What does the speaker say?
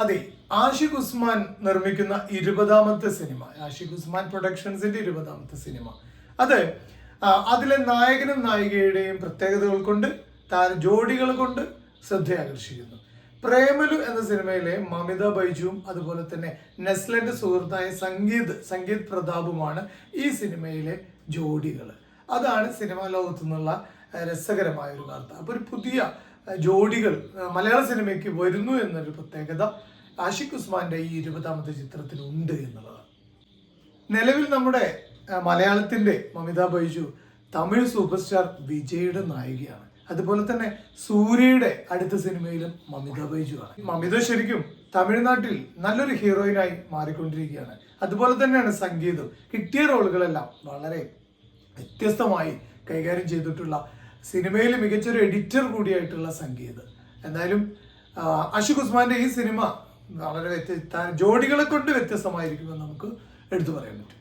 അതെ ആഷിഖ് ഉസ്മാൻ നിർമ്മിക്കുന്ന ഇരുപതാമത്തെ സിനിമ. ആഷിഖ് ഉസ്മാൻ പ്രൊഡക്ഷൻസിന്റെ ഇരുപതാമത്തെ സിനിമ. അത് അതിലെ നായകനും നായികയുടെയും പ്രത്യേകതകൾ കൊണ്ട് താര ജോഡികൾ കൊണ്ട് ശ്രദ്ധയാകർഷിക്കുന്നു. പ്രേമലു എന്ന സിനിമയിലെ മമിത ബൈജുവും അതുപോലെ തന്നെ നെസ്ലന്റെ സുഹൃത്തായ സംഗീത് സംഗീത് പ്രതാപുമാണ് ഈ സിനിമയിലെ ജോഡികൾ അതാണ് സിനിമാ ലോകത്തു നിന്നുള്ള രസകരമായ ഒരു വാർത്ത. അപ്പോൾ ഒരു പുതിയ ജോഡികൾ മലയാള സിനിമയ്ക്ക് വരുന്നു എന്നൊരു പ്രത്യേകത ആഷിഖ് ഉസ്മാന്റെ ഈ ഇരുപതാമത്തെ ചിത്രത്തിലുണ്ട് എന്നുള്ളതാണ് നിലവിൽ നമ്മുടെ മലയാളത്തിന്റെ മമിത ബൈജു തമിഴ് സൂപ്പർ സ്റ്റാർ വിജയുടെ നായികയാണ്. അതുപോലെ തന്നെ സൂര്യയുടെ അടുത്ത സിനിമയിലും മമിത ബൈജു ആണ് മമിത ശരിക്കും തമിഴ്നാട്ടിൽ നല്ലൊരു ഹീറോയിനായി മാറിക്കൊണ്ടിരിക്കുകയാണ്. അതുപോലെ തന്നെയാണ് സംഗീതം. കിട്ടിയ റോളുകളെല്ലാം വളരെ വ്യത്യസ്തമായി കൈകാര്യം ചെയ്തിട്ടുള്ള സിനിമയിൽ മികച്ചൊരു എഡിറ്റർ കൂടിയായിട്ടുള്ള സംഗീതം. എന്തായാലും അഷിഖ് ഉസ്മാന്റെ ഈ സിനിമ വളരെ വ്യത്യസ്ത ജോഡികളെ കൊണ്ട് വ്യത്യസ്തമായിരിക്കുമെന്ന് നമുക്ക് എടുത്തു പറയാൻ പറ്റും.